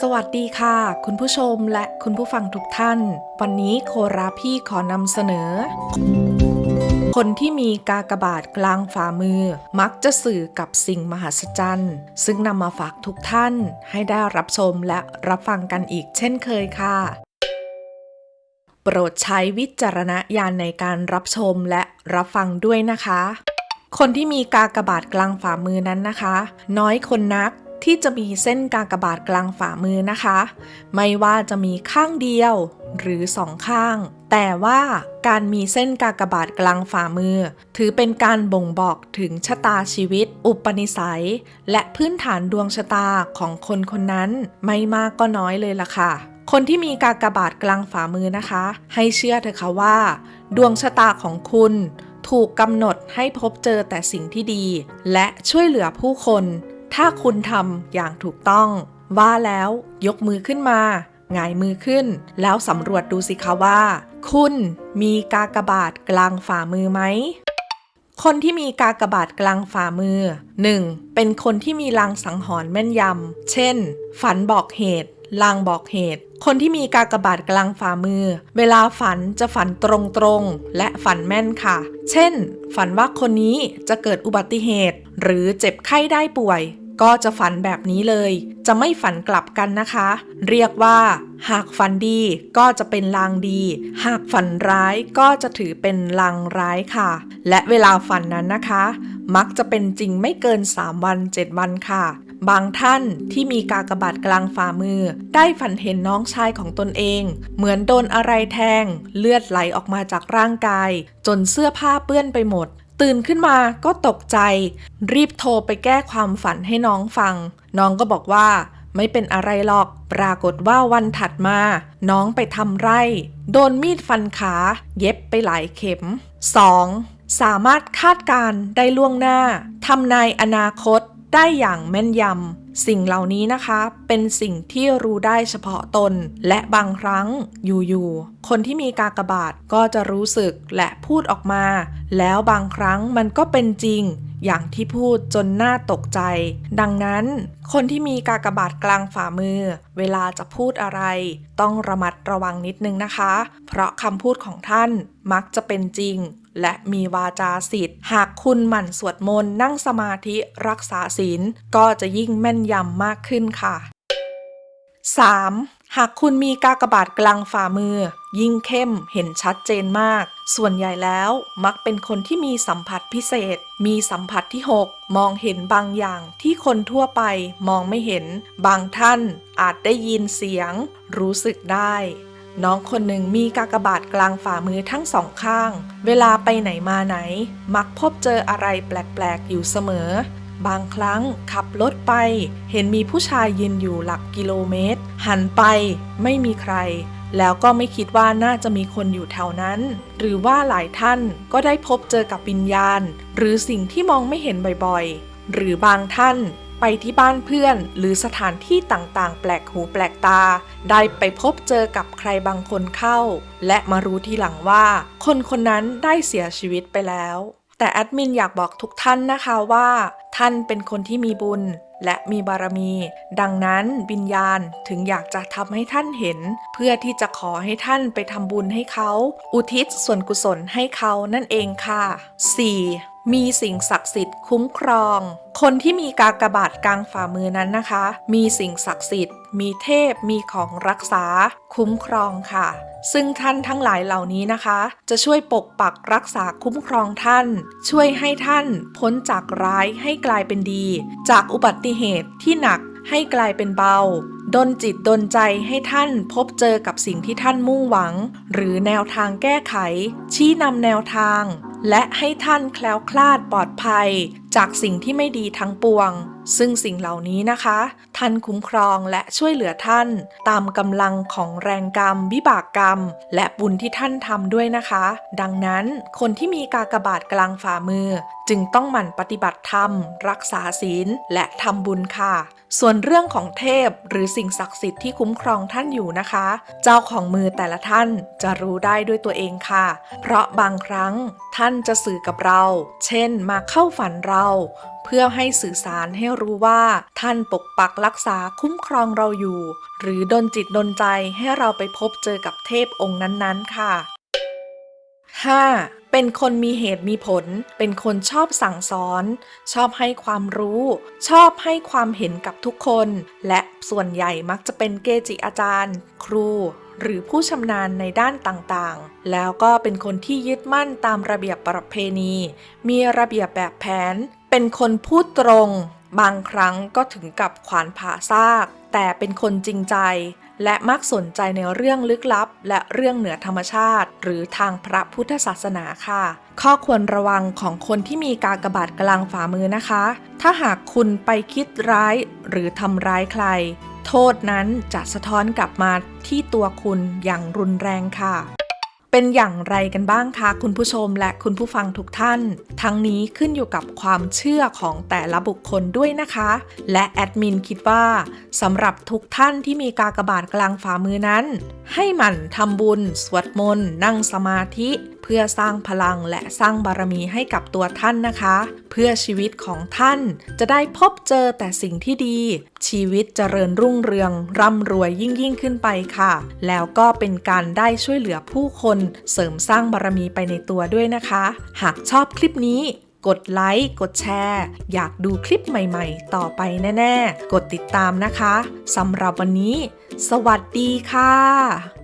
สวัสดีค่ะ คุณผู้ชมและคุณผู้ฟังทุกท่าน วันนี้โคราพี่ขอนำเสนอ คนที่มีกากบาทกลางฝ่ามือ มักจะสื่อกับสิ่งมหัศจรรย์ ซึ่งนำมาฝากทุกท่านให้ได้รับชมและรับฟังกันอีกเช่นเคยค่ะ โปรดใช้วิจารณญาณในการรับชมและรับฟังด้วยนะคะคนที่มีกากบาทกลางฝ่ามือนั้นนะคะ น้อยคนนัก ที่จะมีเส้นกากบาทกลางฝ่ามือนะคะ ไม่ว่าจะมีข้างเดียวหรือสองข้าง แต่ว่าการมีเส้นกากบาทกลางฝ่ามือ ถือเป็นการบ่งบอกถึงชะตาชีวิต อุปนิสัย และพื้นฐานดวงชะตาของคนคนนั้น ไม่มากก็น้อยเลยล่ะค่ะคนที่มีกากบาทกลางฝ่ามือนะคะ ให้เชื่อเถอะค่ะว่า ดวงชะตาของคุณ ถูกกำหนดให้พบเจอแต่สิ่งที่ดี และช่วยเหลือผู้คน ถ้าคุณทำอย่างถูกต้อง ว่าแล้วยกมือขึ้นมาหงายมือขึ้น แล้วสำรวจดูสิคะว่า คุณมีกากบาทกลางฝ่ามือไหม คนที่มีกากบาทกลางฝ่ามือ 1. เป็นคนที่มีลางสังหรณ์แม่นยำ เช่น ฝันบอกเหตุ ลางบอกเหตุ คนที่มีกากบาทกลางฝ่ามือ เวลาฝันจะฝันตรงๆ และฝันแม่นค่ะ เช่น ฝันว่าคนนี้จะเกิดอุบัติเหตุ หรือเจ็บไข้ได้ป่วย ก็จะฝันแบบนี้เลย จะไม่ฝันกลับกันนะคะ เรียกว่า หากฝันดีก็จะเป็นลางดี หากฝันร้ายก็จะถือเป็นลางร้ายค่ะ และเวลาฝันนั้นนะคะ มักจะเป็นจริงไม่เกิน 3 วัน 7 วันค่ะบางท่านที่มีกากบาทกลางฝ่ามือ ได้ฝันเห็นน้องชายของตนเอง เหมือนโดนอะไรแทง เลือดไหลออกมาจากร่างกาย จนเสื้อผ้าเปื้อนไปหมด ตื่นขึ้นมาก็ตกใจ รีบโทรไปแก้ความฝันให้น้องฟัง น้องก็บอกว่า ไม่เป็นอะไรหรอก ปรากฏว่าวันถัดมา น้องไปทำไร่ โดนมีดฟันขา เย็บไปหลายเข็ม 2. สามารถคาดการได้ล่วงหน้าทำนายอนาคต ได้อย่างแม่นยำ สิ่งเหล่านี้นะคะ เป็นสิ่งที่รู้ได้เฉพาะตน และบางครั้งอยู่ๆ คนที่มีกากบาทก็จะรู้สึกและพูดออกมา แล้วบางครั้งมันก็เป็นจริงอย่างที่พูดจนน่าตกใจ ดังนั้น คนที่มีกากบาทกลางฝ่ามือ เวลาจะพูดอะไร ต้องระมัดระวังนิดนึงนะคะ เพราะคำพูดของท่านมักจะเป็นจริง และมีวาจาสิทธิ์ หากคุณหมั่นสวดมนต์นั่งสมาธิรักษาศีล ก็จะยิ่งแม่นยำมากขึ้นค่ะ 3. หากคุณมีกากบาทกลางฝ่ามือ ยิ่งเข้มเห็นชัดเจนมาก ส่วนใหญ่แล้วมักเป็นคนที่มีสัมผัสพิเศษ มีสัมผัสที่ 6 มองเห็นบางอย่างที่คนทั่วไปมองไม่เห็น บางท่านอาจได้ยินเสียง รู้สึกได้ น้องคนหนึ่งมีกากบาทกลางฝ่ามือทั้งสองข้าง เวลาไปไหนมาไหน มักพบเจออะไรแปลกๆ อยู่เสมอ บางครั้งขับรถไป เห็นมีผู้ชายยืนอยู่หลักกิโลเมตร หันไปไม่มีใคร แล้วก็ไม่คิดว่าน่าจะมีคนอยู่แถวนั้น หรือว่าหลายท่านก็ได้พบเจอกับวิญญาณ หรือสิ่งที่มองไม่เห็นบ่อยๆ หรือบางท่าน ไปที่บ้านเพื่อน หรือสถานที่ต่างๆ แปลกหูแปลกตา ได้ไปพบเจอกับใครบางคนเข้า และมารู้ทีหลังว่า คนคนนั้นได้เสียชีวิตไปแล้ว แต่แอดมินอยากบอกทุกท่านนะคะว่า ท่านเป็นคนที่มีบุญและมีบารมี ดังนั้นวิญญาณถึงอยากจะทำให้ท่านเห็น เพื่อที่จะขอให้ท่านไปทำบุญให้เขา อุทิศส่วนกุศลให้เขานั่นเองค่ะ 4. มีสิ่งศักดิ์สิทธิ์คุ้มครอง คนที่มีกากบาทกลางฝ่ามือนั้นนะคะ มีสิ่งศักดิ์สิทธิ์ มีเทพ มีของรักษา คุ้มครองค่ะ ซึ่งท่านทั้งหลายเหล่านี้นะคะ จะช่วยปกปักรักษาคุ้มครองท่าน ช่วยให้ท่านพ้นจากร้ายให้กลายเป็นดี จากอุบัติเหตุที่หนักให้กลายเป็นเบา ดนจิตดนใจให้ท่านพบเจอกับสิ่งที่ท่านมุ่งหวัง หรือแนวทางแก้ไข ชี้นำแนวทาง และให้ท่านแคล้วคลาดปลอดภัย จากสิ่งที่ไม่ดีทั้งปวง ซึ่งสิ่งเหล่านี้นะคะ ท่านคุ้มครองและช่วยเหลือท่าน ตามกำลังของแรงกรรม วิบากกรรม และบุญที่ท่านทำด้วยนะคะ ดังนั้นคนที่มีกากบาทกลางฝ่ามือ จึงต้องหมั่นปฏิบัติธรรม รักษาศีลและทำบุญค่ะ ส่วนเรื่องของเทพหรือสิ่งศักดิ์สิทธิ์ที่คุ้มครองท่านอยู่นะคะ เจ้าของมือแต่ละท่านจะรู้ได้ด้วยตัวเองค่ะ เพราะบางครั้งท่านจะสื่อกับเรา เช่น มาเข้าฝันเรา เพื่อให้สื่อสารให้รู้ว่า ท่านปกปักรักษาคุ้มครองเราอยู่ หรือดนจิตดนใจให้เราไปพบเจอกับเทพองค์นั้นๆค่ะ 5. เป็นคนมีเหตุมีผล เป็นคนชอบสั่งสอน ชอบให้ความรู้ ชอบให้ความเห็นกับทุกคน และส่วนใหญ่มักจะเป็นเกจิอาจารย์ ครู หรือผู้ชำนาญในด้านต่างๆ แล้วก็เป็นคนที่ยึดมั่นตามระเบียบประเพณี มีระเบียบแบบแผน เป็นคนพูดตรง บางครั้งก็ถึงกับขวานผ่าซาก แต่เป็นคนจริงใจ และมักสนใจในเรื่องลึกลับ และเรื่องเหนือธรรมชาติ หรือทางพระพุทธศาสนาค่ะ ข้อควรระวังของคนที่มีกากบาดกลางฝ่ามือนะคะ ถ้าหากคุณไปคิดร้ายหรือทำร้ายใคร โทษนั้นจะสะท้อนกลับมาที่ตัวคุณอย่างรุนแรงค่ะ เป็นอย่างไรกันบ้างคะคุณผู้ชมและคุณผู้ฟังทุกท่าน ทั้งนี้ขึ้นอยู่กับความเชื่อของแต่ละบุคคลด้วยนะคะ และแอดมินคิดว่าสำหรับทุกท่านที่มีกากบาทกลางฝ่ามือนั้น ให้หมั่นทำบุญ สวดมนต์นั่งสมาธิเพื่อสร้างพลังและสร้างบารมีให้กับตัวท่านนะคะ เพื่อชีวิตของท่านจะได้พบเจอแต่สิ่งที่ดี ชีวิตเจริญรุ่งเรือง ร่ำรวยยิ่งยิ่งขึ้นไปค่ะ แล้วก็เป็นการได้ช่วยเหลือผู้คนเสริมสร้างบารมีไปในตัวด้วยนะคะ หากชอบคลิปนี้กดไลค์ กดแชร์ อยากดูคลิปใหม่ๆ ต่อไปแน่ ๆ กดติดตามนะคะ สำหรับวันนี้ สวัสดีค่ะ